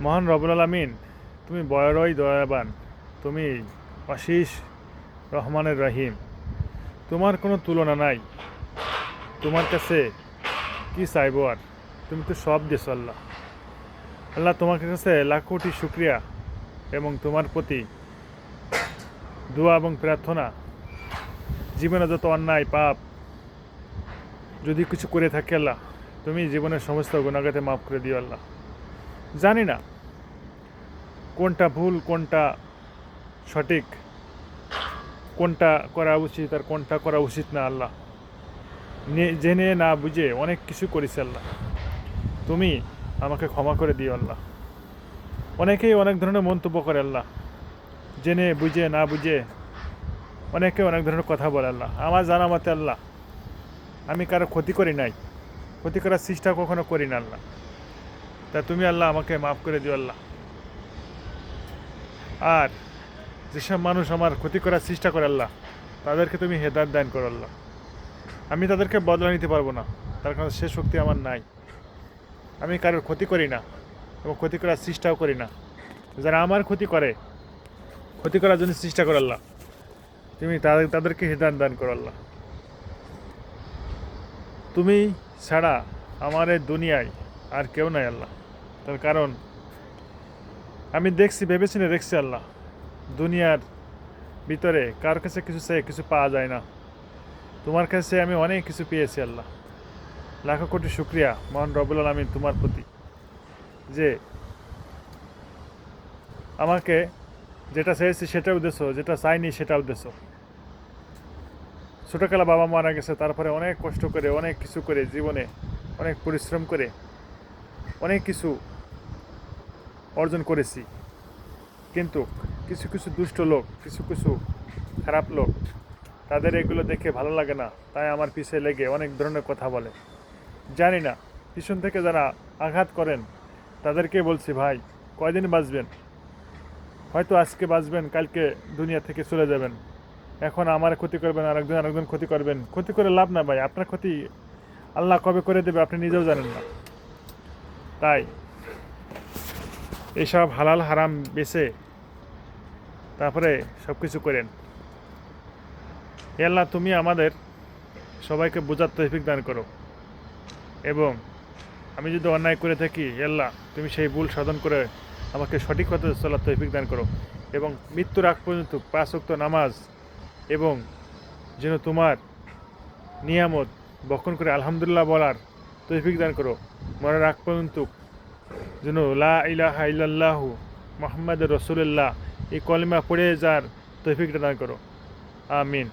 মহান রবুল আলমিন, তুমি বয়রই দয়াবান, তুমি অশীষ রহমানের রহিম। তোমার কোনো তুলনা নাই। তোমার কাছে কি চাইব আর? তুমি তো সব দেশ আল্লাহ। আল্লাহ তোমার কাছে লাখ কোটি শুক্রিয়া এবং তোমার প্রতি দোয়া এবং প্রার্থনা। জীবনে যত অন্যায়, পাপ যদি কিছু করে থাকে আল্লাহ, তুমি জীবনের সমস্ত গুণাগাতে মাফ করে দিও আল্লাহ। জানি না। কোনটা ভুল, কোনটা সঠিক, কোনটা করা উচিত আর কোনটা করা উচিত না আল্লাহ। জেনে না বুঝে অনেক কিছু করেছে আল্লাহ। তুমি আমাকে ক্ষমা করে দিও আল্লাহ। অনেকেই অনেক ধরনের মন্তব্য করে আল্লাহ। জেনে, বুঝে, না বুঝে অনেকে অনেক ধরনের কথা বলে আল্লাহ। আমার জানা মতে আল্লাহ, আমি কারও ক্ষতি করি নাই। ক্ষতি করার চেষ্টা কখনো করি না আল্লাহ। তা তুমি আল্লাহ আমাকে মাফ করে দিও আল্লাহ। আর যেসব মানুষ আমার ক্ষতি করার চেষ্টা করে আল্লাহ, তাদেরকে তুমি হেদায়ত দান করো আল্লাহ। আমি তাদেরকে বদলা নিতে পারব না, তার কারণ সে শক্তি আমার নাই। আমি কারোর ক্ষতি করি না এবং ক্ষতি করার চেষ্টাও করি না। যারা আমার ক্ষতি করে, ক্ষতি করার জন্য চেষ্টা করো আল্লাহ। তুমি তাদের, তাদেরকে হেদান দান করো আল্লাহ। তুমি ছাড়া আমার এই দুনিয়ায় আর কেউ নাই আল্লাহ। তার কারণ, আমি দেখছি ভেবেছি না দেখছি আল্লাহ। দুনিয়ার ভিতরে কার কাছে কিছু চাই, কিছু পাওয়া যায় না। তোমার কাছে আমি অনেক কিছু পেয়েছি আল্লাহ। লাখো কোটি শুক্রিয়া, মহান রবুল আলমিন তোমার প্রতি। যে আমাকে যেটা চেয়েছি সেটাও দেছো যেটা চাইনি সেটাও দেছো ছোটোকালে বাবা মারা গেছে, তারপরে অনেক কষ্ট করে, অনেক কিছু করে, জীবনে অনেক পরিশ্রম করে, অনেক কিছু অর্জন করেছি। কিন্তু কিছু কিছু দুষ্ট লোক, কিছু কিছু খারাপ লোক, তাদের এগুলো দেখে ভালো লাগে না, তাই আমার পিছে লেগে অনেক ধরনের কথা বলে। জানি না, পিছন থেকে যারা আঘাত করেন, তাদেরকে বলছি, ভাই, কয়দিন বাঁচবেন? হয়তো আজকে বাঁচবেন, কালকে দুনিয়া থেকে চলে যাবেন। এখন আমার ক্ষতি করবেন আর একজন আরেকজন ক্ষতি করবেন। ক্ষতি করে লাভ না ভাই, আপনার ক্ষতি আল্লাহ কবে করে দেবে, আপনি নিজেও জানেন না। তাই এইসব হালাল হারাম বেছে তারপরে সব কিছু করেন। হে আল্লাহ, তুমি আমাদের সবাইকে বোঝার তৈফিক দান করো। এবং আমি যদি অন্যায় করে থাকি আল্লাহ, তুমি সেই ভুল সাধন করে আমাকে সঠিক পথে চলার তৈফিক দান করো। এবং মৃত্যুর আগ পর্যন্ত পাঁচ ওয়াক্ত নামাজ এবং যেন তোমার নিয়ামত বক্ষণ করে আলহামদুলিল্লাহ বলার তৈফিক দান করো। মরার আগ পর্যন্ত যেন লা ইলাহা ইল্লাল্লাহু মোহাম্মদ রসুল্লাহ এই কলিমা পড়ে যার তৌফিক দান করো। আমিন।